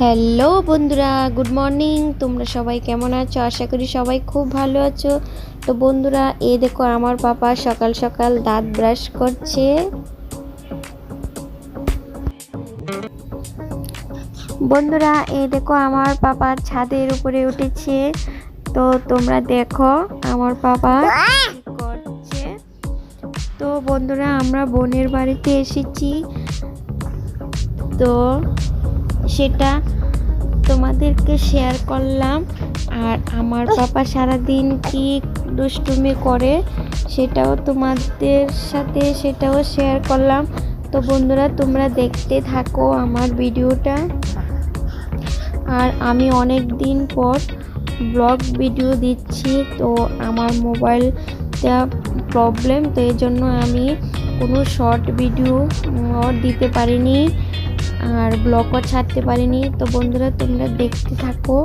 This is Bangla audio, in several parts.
হ্যালো বন্ধুরা, গুড মর্নিং। তোমরা সবাই কেমন আছো? আশা করি সবাই খুব ভালো আছো। তো বন্ধুরা, এ দেখো আমার পাপা সকাল সকাল দাঁত ব্রাশ করছে। বন্ধুরা এই দেখো আমার পাপা ছাদের উপরে উঠেছে। তো তোমরা দেখো, আমার পাপা করছে। তো বন্ধুরা, আমরা বোনের বাড়িতে এসেছি। তো সেটা তোমাদেরকে শেয়ার করলাম। আর আমার পাপা সারাদিন কি দুষ্টুমি করে সেটাও তোমাদের সাথে সেটাও শেয়ার করলাম। তো বন্ধুরা, তোমরা দেখতে থাকো আমার ভিডিওটা। আর আমি অনেক দিন পর ব্লগ ভিডিও দিচ্ছি, তো আমার মোবাইলটা প্রবলেম তো এই জন্য আমি কোনো শর্ট ভিডিও দিতে পারিনি। আর ব্লগও ছাড়তে পারিনি। তো বন্ধুরা, তোমরা দেখতে থাকো।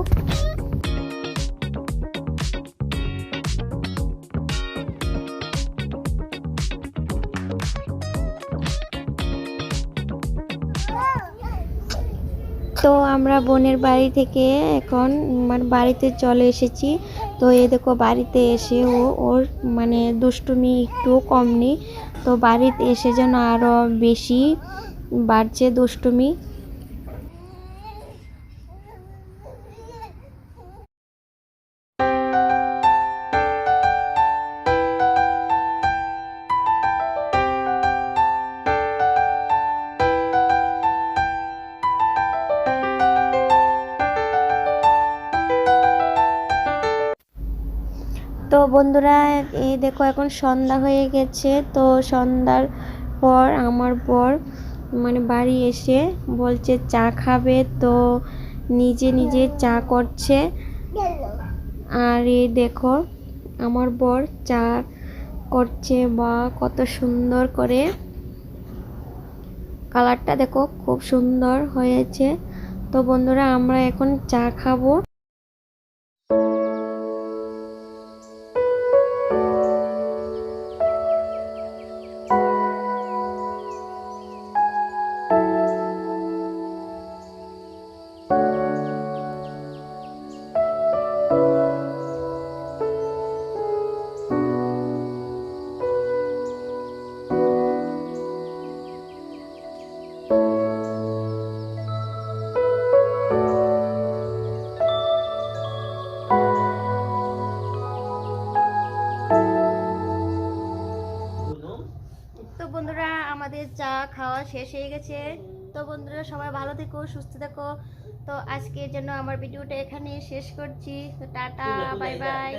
তো আমরা বোনের বাড়ি থেকে এখন মানে বাড়িতে চলে এসেছি। তো এ দেখো, বাড়িতে এসে ও ওর মানে দুষ্টুমি একটু কম নেই তো বাড়িতে এসে যেন আরও বেশি বাড়ছে দুষ্টুমি। তো বন্ধুরা, এই দেখো এখন সন্ধ্যা হয়ে গেছে। তো সন্ধ্যার পর, আমার বর মানে বাড়ি এসে বলছে, চা খাবে তো নিজে নিজে চা করছে। আর এই দেখো, আমার বর চা করছে, বা কত সুন্দর করে। কালারটা দেখো, খুব সুন্দর হয়েছে। তো বন্ধুরা, আমরা এখন চা খাব। বন্ধুরা আমাদের চা খাওয়া শেষ হয়ে গেছে। তো বন্ধুরা সবাই ভালো থেকো সুস্থ থেকো। তো আজকের জন্য আমার ভিডিওটা এখানে শেষ করছি। তো টাটা বাই বাই।